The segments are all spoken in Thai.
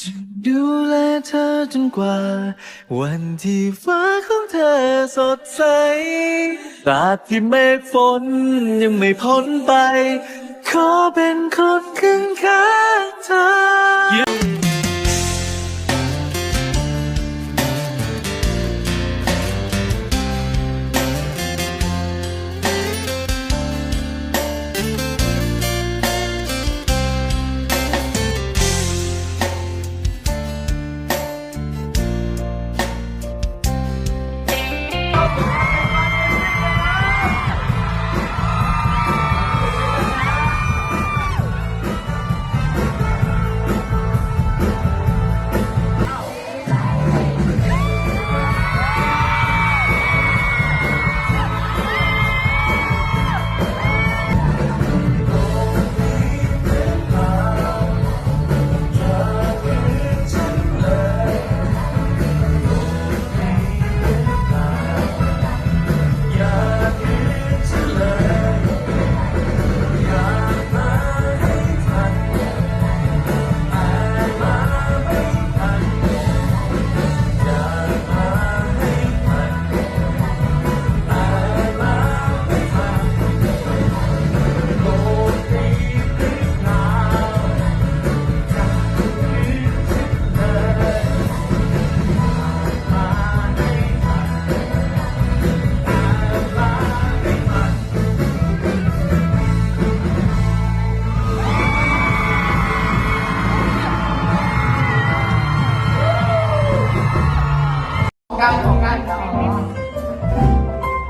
จะดูแลเธอจนกว่า วันที่ฟ้าของเธอสดใสตราบที่เมฆฝนยังไม่พ้นไป ขอเป็นคนข้าง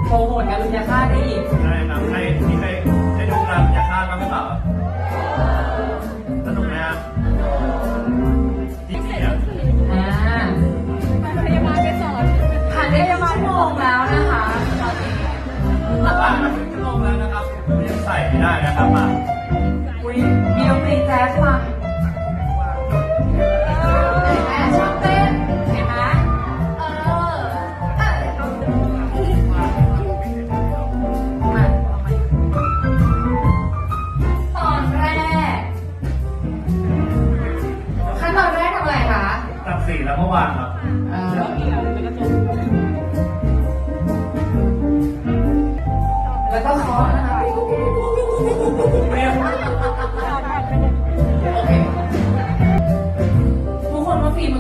โปรโมทการลุยาค่าได้อีก ใช่ครับใครที่เคยได้ดูรามยาค่าบ้างหรือเปล่า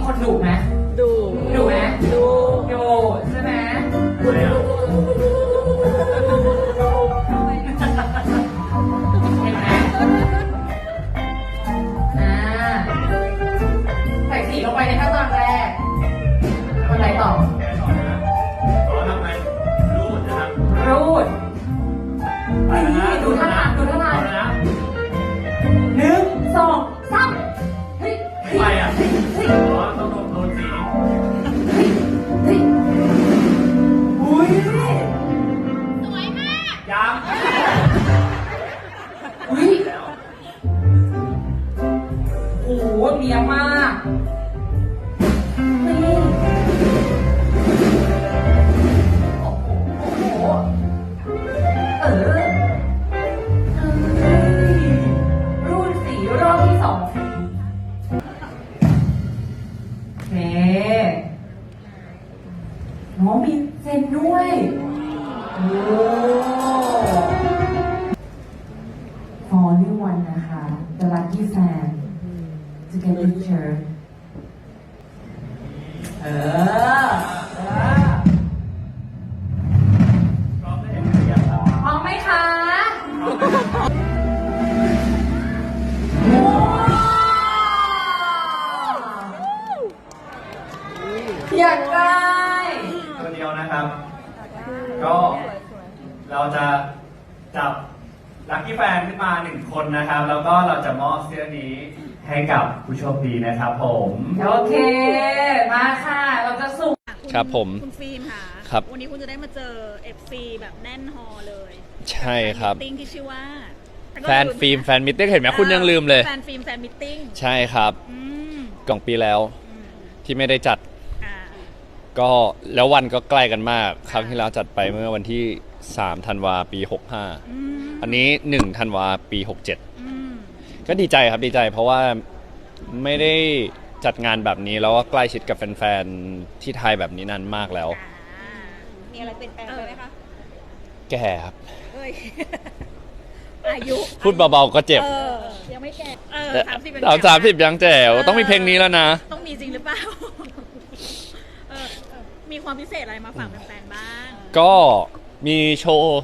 คนว่าฟิล์มเป็นคนดุไหมดูดุไหมดูดุ to get picture เออเออพร้อมได้เห็นหรือยังครับพร้อมไหมคะพร้อมไหมอยากได้ตัวเดียวนะครับ ก็เราจะจับลัคกี้แฟนขึ้นมาหนึ่งคนนะครับ แล้วก็เราจะมอบเสื้อนี้ ให้กับผู้โชคดีนะครับผม โอเค มาค่ะ เราจะสุ่มครับผม คุณฟิล์มค่ะ ครับ วันนี้คุณจะได้มาเจอ FC แบบแน่นฮอลเลยใช่ครับ ติ้งที่ชื่อว่าแฟนฟิล์มแฟนมิตติ้งเห็นไหมคุณยังลืมเลย แฟนฟิล์มแฟนมิทติ้งใช่ครับ อืมกล่องปีแล้วอืมที่ไม่ได้จัดอ่าก็แล้ววันก็ใกล้กันมาก ครั้งที่แล้วจัดไปเมื่อวันที่3ธันวาปีอืม65อันนี้1ธันวาปี 67 อืม ก็ดีใจครับดีใจเพราะว่าไม่ได้จัดงานแบบนี้แล้วก็ใกล้ชิดกับแฟนๆที่ไทยแบบนี้นานมากแล้ว อ่ามีอะไรเปลี่ยนแปลงไปไหมคะแก่ครับ เอ้ย อายุพูดเบาๆก็เจ็บเออยังไม่แก่เออสามสิบสามสามสิบยังแจ๋วต้องมีเพลงนี้แล้วนะ ต้องมีจริงหรือเปล่าเออเออมีความพิเศษอะไรมาฝากแฟนๆบ้าง ก็มีโชว์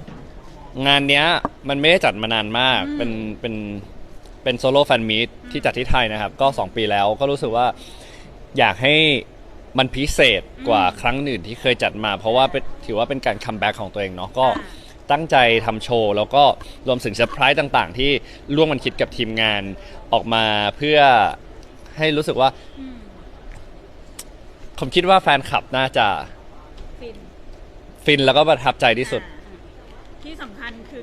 งานเนี้ย มันไม่ได้จัดมานานมาก อืม เป็นเป็น เป็นโซโล่แฟนมีตที่จัดที่ไทยนะครับ ก็ 2 ปีแล้วก็รู้สึกว่าอยากให้มันพิเศษกว่าครั้งอื่นที่เคยจัดมา เพราะว่าเป็นถือว่าเป็นการคัมแบ็กของตัวเองเนาะก็ตั้งใจทำโชว์ แล้วก็รวมถึงเซอร์ไพรส์ต่างๆ ที่ร่วมมันคิดกับทีมงานออกมาเพื่อให้รู้สึกว่าอืมผมคิดว่าแฟนคลับน่าจะฟินฟินแล้วก็ประทับใจที่สุด อ่าที่สำคัญคือ